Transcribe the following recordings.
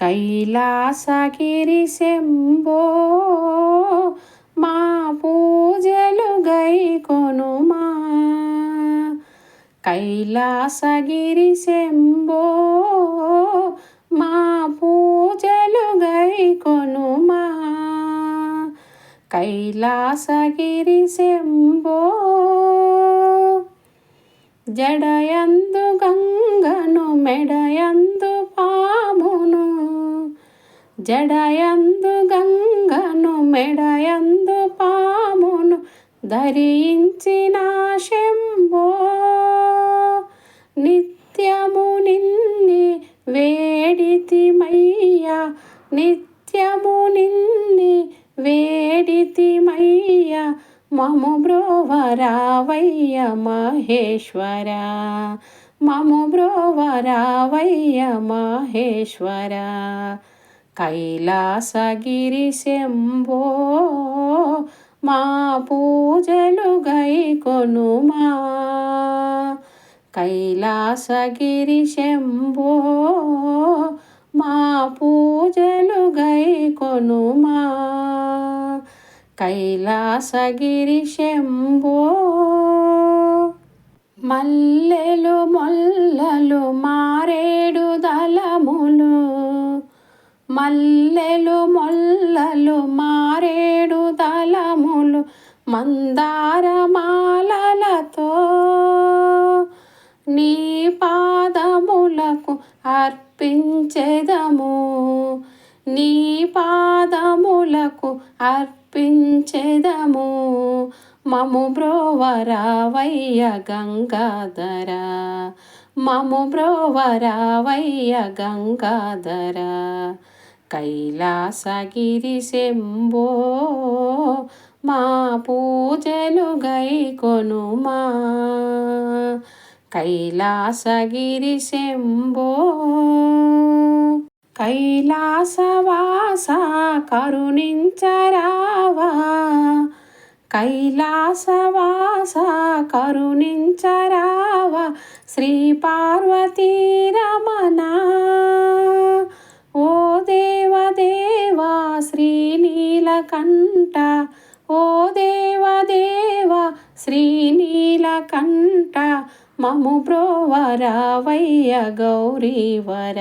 కైలాసగిరి శంభో మా పూజలు గై కొనుమా. కైలాసగిరి శంభో మా పూజలు గై కొనుమా. కైలాసగిరి శంభో జడయందు గంగను మెడయందు జడయందు గంగను మెడయందు పామును ధరించిన శంభో. నిత్యము నిన్ని వేడితిమయ్యా నిత్యము నిన్ని వేడితిమయ్యా మము బ్రోవరావయ్య మహేశ్వర మము బ్రోవరావయ్య మహేశ్వర. కైలాసగిరి శంభో మా పూజలు గై కొనుమా. కైలాసగిరి శంభో మా పూజలు గై కొనుమా. కైలాసగిరి శంభో మల్లెలు మల్లెలు మొల్లలు మారేడు దళములు మందారమాలలతో నీ పాదములకు అర్పించెదము. నీ పాదములకు అర్పించెదము. మము బ్రోవరావయ్య గంగాధర. మము బ్రోవరావయ్య గంగాధర. కైలాసగిరి శంభో మా పూజలు గైకొనుమా కైలాసగిరి శంభో కైలాసవాస కరుణించరావా. కైలాసవాస కరుణించరావా శ్రీ పార్వతీ రమణ. శ్రీనీలకంఠ ఓ దేవదేవా శ్రీనీలకంఠ మము బ్రోవరావయ్య గౌరీవర.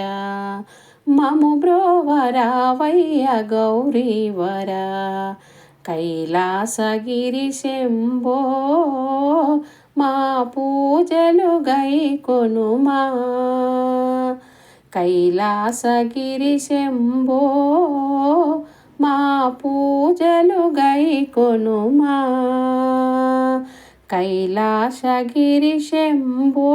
మము బ్రోవరావయ్య గౌరీవర. కైలాసగిరి శంభో మా పూజలు గై కొనుమా. కైలాసగిరి శంభో మా పూజలు గై కొనుమా కైలాసగిరి శంభో